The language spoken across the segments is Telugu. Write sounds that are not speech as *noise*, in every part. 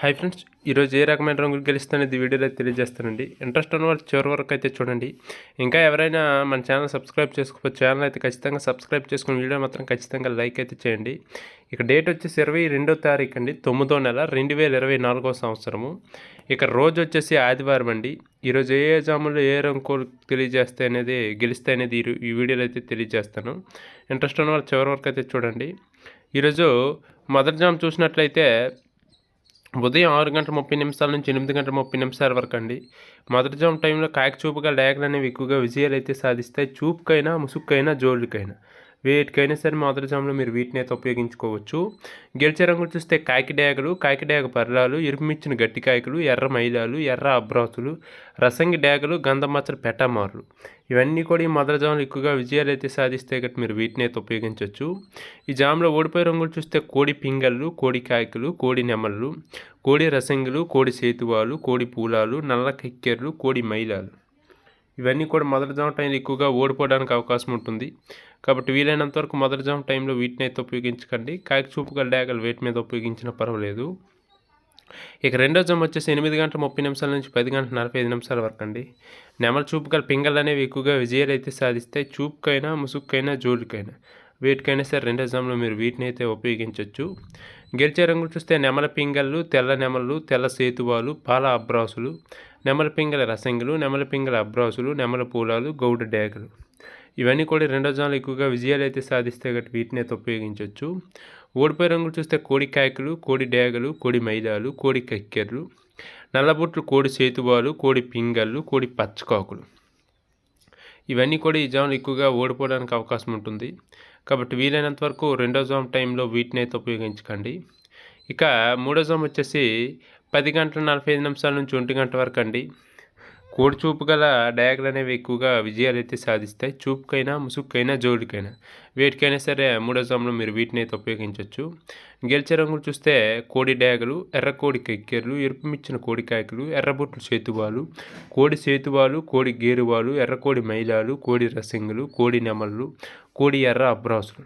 హాయ్ ఫ్రెండ్స్ ఈరోజు ఏ రకమైన రంగులు గెలుస్తానేది వీడియోలో తెలియజేస్తానండి. ఇంట్రెస్ట్ ఉన్న వాళ్ళు చివరి వరకు అయితే చూడండి. ఇంకా ఎవరైనా మన ఛానల్ సబ్స్క్రైబ్ చేసుకోవచ్చు ఛానల్ అయితే ఖచ్చితంగా సబ్స్క్రైబ్ చేసుకుని వీడియో మాత్రం ఖచ్చితంగా లైక్ అయితే చేయండి. ఇక డేట్ వచ్చేసి ఇరవై రెండో తారీఖు అండి తొమ్మిదో నెల రెండు వేల ఇరవై నాలుగో సంవత్సరము. ఇక రోజు వచ్చేసి ఆదివారం అండి. ఈరోజు ఏ జాములు ఏ రంగులు తెలియజేస్తాయి అనేది గెలిస్తే అనేది ఈ వీడియోలో అయితే తెలియజేస్తాను. ఇంట్రెస్ట్ ఉన్న వాళ్ళు చివరి వరకు అయితే చూడండి. ఈరోజు మొదటి జామ్ చూసినట్లయితే ఉదయం ఆరు గంటల ముప్పై నిమిషాల నుంచి ఎనిమిది గంటల ముప్పై నిమిషాల వరకు అండి. మొదటి జామ్ టైంలో కాయక చూపుగా డయాగ్లు అనేవి ఎక్కువగా విజయాలు అయితే సాధిస్తాయి. చూపుకైనా ముసుక్కైనా జోళ్ళకైనా వేటికైనా సరే మొదటి మీరు వీటిని అయితే ఉపయోగించుకోవచ్చు. గెలిచే రంగులు చూస్తే కాకిడాగలు కాకిడాగ పర్రాలు ఇరుపుమిచ్చిన గట్టి కాయకులు ఎర్ర మైలాలు ఎర్ర అబ్రాతులు రసంగి డాగలు గంధమచ్చలు పెట్టమారులు. ఇవన్నీ కూడా ఈ మొదటి జాములు ఎక్కువగా విజయాలు అయితే సాధిస్తే గట్టి మీరు వీటిని అయితే ఉపయోగించవచ్చు ఈ జాములో ఓడిపోయే రంగులు చూస్తే కోడి పింగళ్ళు కోడి కాయకులు కోడి నెమళ్ళు కోడి రసంగులు కోడి సేతువాలు కోడి పూలాలు నల్ల కిక్కెర్లు కోడి మైలాలు. ఇవన్నీ కూడా మొదటి జామ టైంలో ఎక్కువగా ఓడిపోవడానికి అవకాశం ఉంటుంది. కాబట్టి వీలైనంత వరకు మొదటి జామ టైంలో వీటిని అయితే ఉపయోగించకండి. కాకి చూపుగా డాగలు వేటి మీద ఉపయోగించినా పర్వాలేదు. ఇక రెండో జమ్ వచ్చేసి ఎనిమిది గంటల ముప్పై నిమిషాల నుంచి పది గంటల నలభై ఐదు నిమిషాల వరకు అండి. నెమల చూపుగల పింగళ్ళు అనేవి ఎక్కువగా విజయాలు అయితే సాధిస్తాయి చూపుకైనా ముసుక్కైనా జోలికైనా వీటికైనా సరే రెండో జమ్లో మీరు వీటిని అయితే ఉపయోగించవచ్చు గెలిచే రంగులు చూస్తే నెమల పింగళ్ళు తెల్ల నెమలు తెల్ల సేతువాలు పాల అబ్రాసులు నెమల పింగళ రసంగులు నెమల అబ్రాసులు నెమల పూలాలు గౌడ డేగలు. ఇవన్నీ కూడా రెండో జాన్లు ఎక్కువగా విజయాలు అయితే సాధిస్తే గట్టి వీటిని అయితే ఉపయోగించవచ్చు ఓడిపోయే రంగులు చూస్తే కోడి కాయకులు కోడి డేగలు కోడి మైదాలు కోడి కక్కెర్లు నల్లబొట్లు కోడి సేతువాలు కోడి పింగళ్ళు కోడి పచ్చకాకులు. ఇవన్నీ కూడా ఈ జాములు ఎక్కువగా ఓడిపోవడానికి అవకాశం ఉంటుంది. కాబట్టి వీలైనంత వరకు రెండో జామ్ టైంలో వీటిని అయితే ఉపయోగించకండి ఇక మూడో జామ్ వచ్చేసి పది గంటల నలభై ఐదు నిమిషాల నుంచి ఒంటి గంట వరకు అండి. కోడి చూపు గల డయాగ్లు అనేవి ఎక్కువగా విజయాలు అయితే సాధిస్తాయి. చూపుకైనా ముసుగుకైనా జోడికైనా. వేటికైనా సరే మూడో జాములో మీరు వీటిని అయితే ఉపయోగించవచ్చు గెలిచే రంగులు చూస్తే కోడి డయాగలు ఎర్ర కోడి కెక్కెర్లు ఎరుపుమిచ్చిన కోడి కాయకులు ఎర్రబొట్లు సేతువాలు కోడి సేతువాలు కోడి గేరువాలు ఎర్రకోడి మైలాలు కోడి రసింగులు కోడి నెమళ్ళు కోడి ఎర్ర అబ్రాసులు.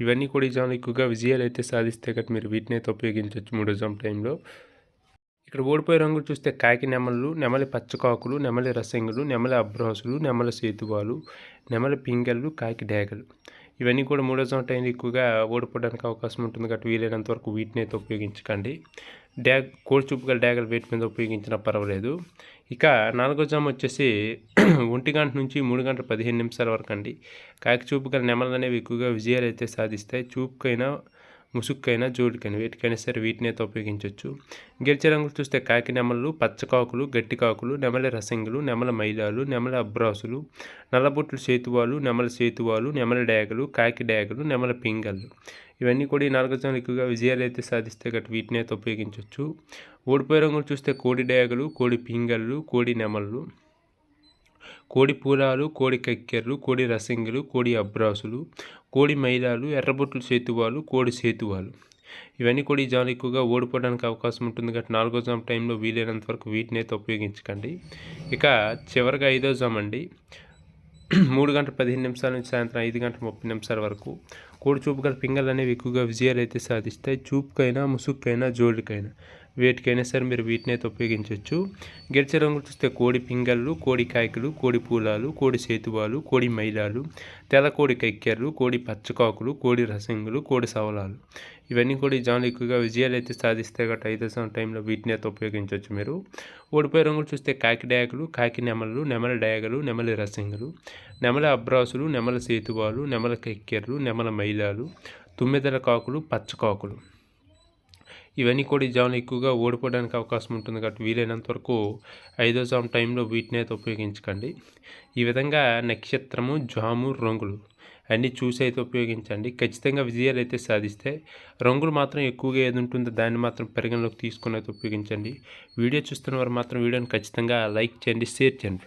ఇవన్నీ కూడా ఈ ఎక్కువగా విజయాలు అయితే సాధిస్తే కట్ మీరు వీటిని అయితే ఉపయోగించవచ్చు మూడో ఎగ్జామ్ టైంలో. ఇక్కడ ఓడిపోయే రంగులు చూస్తే కాకి నెమళ్ళు నెమలి పచ్చకాకులు నెమలి రసంగులు నెమలి అబ్రాసులు నెమలి సేతువాలు నెమలి పింగళ్ళు కాకి డేగలు. ఇవన్నీ కూడా మూడో టైం ఎక్కువగా ఓడిపోవడానికి అవకాశం ఉంటుంది కాబట్టి వీలైనంత వరకు వీటిని అయితే ఉపయోగించకండి. డ్యాగ్ కోడి చూపుగల డ్యాగలు వేటి మీద ఉపయోగించినా పర్వాలేదు. ఇక నాలుగో జామ్ వచ్చేసి *clears throat* ఒంటి గంట నుంచి మూడు గంటల పదిహేను నిమిషాల వరకు అండి. కాకి చూపుగల నెమలు అనేవి ఎక్కువగా విజయాలు అయితే సాధిస్తాయి. చూపుకైనా ముసుక్కైనా జోడికైనా వేటికైనా సరే వీటిని అయితే ఉపయోగించవచ్చు గెరిచే రంగులు చూస్తే కాకి నెమలు పచ్చకాకులు గట్టి కాకులు రసంగులు నెమల మైలాలు నెమల అబ్రాసులు నల్లబొట్లు సేతువాలు నెమల సేతువాలు నెమల డేగలు కాకి డేగలు నెమల పింగళ్ళు ఇవన్నీ కూడా ఈ నాలుగు జనాలు ఎక్కువగా విజయాలు అయితే సాధిస్తే గట్టి వీటిని అయితే ఉపయోగించవచ్చు ఓడిపోయే రంగులు చూస్తే కోడి డేగలు కోడి పింగళ్ళు కోడి నెమళ్ళు కోడి పూలాలు కోడి కక్కెర్లు కోడి రసంగులు కోడి అబ్రాసులు కోడి మైలాలు ఎర్రబొట్లు సేతువాలు కోడి సేతువాలు. ఇవన్నీ కూడా ఈ జాములు ఎక్కువగా ఓడిపోవడానికి అవకాశం ఉంటుంది కాబట్టి నాలుగో జామ్ టైంలో వీలైనంత వరకు వీటిని అయితే ఉపయోగించకండి. ఇక చివరిగా ఐదో జామ్ అండి. మూడు గంటల పదిహేను నిమిషాల నుంచి సాయంత్రం ఐదు గంటల ముప్పై నిమిషాల వరకు కోడి చూపు గల పింగళ్ళు అనేవి ఎక్కువగా విజయాలు అయితే సాధిస్తాయి. చూపుకైనా ముసుక్కైనా జోళ్ళకైనా వేటికైనా సరే మీరు వీటిని అయితే ఉపయోగించవచ్చు. గెరిచే రంగులు చూస్తే కోడి పింగళ్ళు కోడి కాయకులు కోడి పూలాలు కోడి సేతువాలు కోడి మైలాలు తెల్ల కోడి కక్కెర్లు కోడి పచ్చకాకులు కోడి రసింగులు కోడి సవలాలు. ఇవన్నీ కూడా ఈ జాన్లు ఎక్కువగా విజయాలు అయితే సాధిస్తే గట్ట ఐదో టైంలో వీటిని అయితే ఉపయోగించవచ్చు మీరు. ఓడిపోయే రంగులు చూస్తే కాకి డయాకులు కాకి నెమలు నెమల డయాగలు నెమలి రసింగులు నెమల అబ్రాసులు నెమల సేతువాలు నెమల కెక్కెర్లు నెమల మైలాలు తుమ్మెదల కాకులు పచ్చకాకులు. ఇవన్నీ కూడా ఈ జాములు ఎక్కువగా ఓడిపోవడానికి అవకాశం ఉంటుంది కాబట్టి వీలైనంత వరకు ఐదో జామ్ టైంలో వీటిని అయితే ఉపయోగించకండి. ఈ విధంగా నక్షత్రము జాము రంగులు అన్నీ చూసి అయితే ఉపయోగించండి. ఖచ్చితంగా విజయాలు అయితే సాధిస్తే రంగులు మాత్రం ఎక్కువగా ఏది ఉంటుందో దాన్ని మాత్రం పరిగణలోకి తీసుకుని అయితే ఉపయోగించండి. వీడియో చూస్తున్న వారు మాత్రం వీడియోని ఖచ్చితంగా లైక్ చేయండి షేర్ చేయండి.